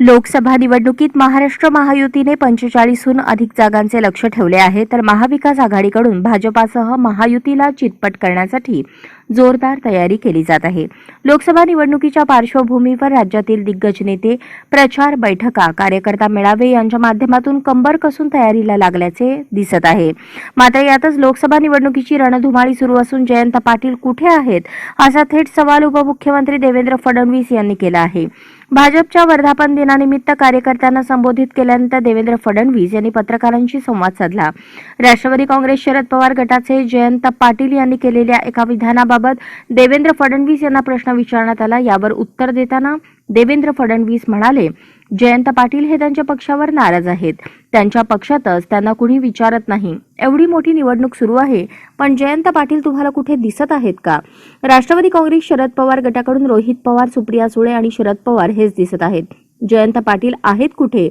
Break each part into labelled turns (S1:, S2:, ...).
S1: लोकसभा निवडणुकीत महाराष्ट्र महायुतीने पंचेचाळीसहून अधिक जागांचे लक्ष ठेवले आहे तर महाविकास आघाडीकडून भाजपासह महायुतीला चितपट करण्यासाठी जोरदार तयारी केली जात आहे. लोकसभा निवडणुकीच्या पार्श्वभूमीवर राज्यातील दिग्गज नेते प्रचार बैठका कार्यकर्ता मेळावे यांच्या माध्यमातून कंबर कसून तयारीला लागल्याचे दिसत आहे. मात्र यातच लोकसभा निवडणुकीची रणधुमाळी सुरू असून जयंत पाटील कुठे आहेत असा थेट सवाल उपमुख्यमंत्री देवेंद्र फडणवीस यांनी केला आहे. भाजपच्या वर्धापन दिनानिमित्त कार्यकर्त्यांना संबोधित केल्यानंतर देवेंद्र फडणवीस यांनी पत्रकारांशी संवाद साधला. राष्ट्रवादी काँग्रेस शरद पवार गटाचे जयंत पाटील यांनी केलेल्या एका विधानाबाबत देवेंद्र फडणवीस यांना प्रश्न विचारण्यात आला. यावर उत्तर देताना देवेंद्र फडणवीस म्हणाले जयंत पाटील हे त्यांच्या पक्षावर नाराज आहेत. त्यांच्या पक्षातच त्यांना कुणी विचारत नाही. एवढी मोठी निवडणूक सुरू आहे पण जयंत पाटील तुम्हाला कुठे दिसत आहेत का? राष्ट्रवादी काँग्रेस शरद पवार गटाकडून रोहित पवार सुप्रिया सुळे आणि शरद पवार हेच दिसत आहेत. जयंत पाटील आहेत कुठे?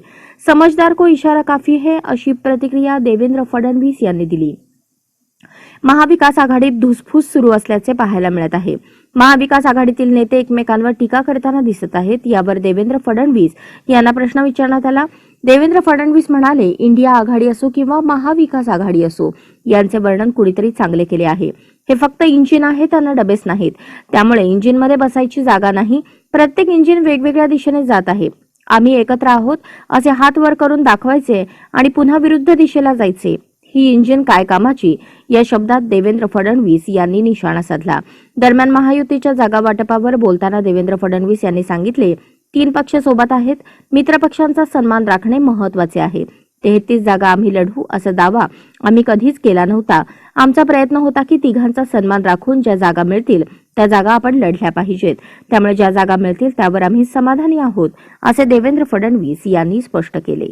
S1: समजदार को इशारा काफी है अशी प्रतिक्रिया देवेंद्र फडणवीस यांनी दिली. महाविकास आघाडीत धुसफूस सुरू असल्याचे पाहायला मिळत आहे. महाविकास आघाडीतील नेते एकमेकांवर टीका करताना दिसत आहेत. यावर देवेंद्र फडणवीस यांना प्रश्न विचारण्यात आला. देवेंद्र फडणवीस म्हणाले इंडिया आघाडी असो किंवा महाविकास आघाडी असो यांचे वर्णन कुणीतरी चांगले केले आहे. हे फक्त इंजिन आहे त्यांना डबेच नाहीत. त्यामुळे इंजिनमध्ये बसायची जागा नाही. प्रत्येक इंजिन वेगवेगळ्या दिशेने जात आहे. आम्ही एकत्र आहोत असे हात वर करून दाखवायचे आणि पुन्हा विरुद्ध दिशेला जायचे. ही इंजिन काय कामाची? या शब्दात देवेंद्र फडणवीस यांनी निशाणा साधला. दरम्यान महायुतीच्या जागा वाटपावर बोलताना देवेंद्र फडणवीस यांनी सांगितले तीन पक्ष सोबत आहेत. मित्रपक्षांचा सन्मान राखणे महत्त्वाचे आहे. तेहतीस जागा आम्ही लढवू असा दावा आम्ही कधीच केला नव्हता. आमचा प्रयत्न होता की तिघांचा सन्मान राखून ज्या जागा मिळतील त्या जागा आपण लढल्या पाहिजेत. त्यामुळे ज्या जागा मिळतील त्यावर आम्ही समाधानी आहोत असे देवेंद्र फडणवीस यांनी स्पष्ट केले.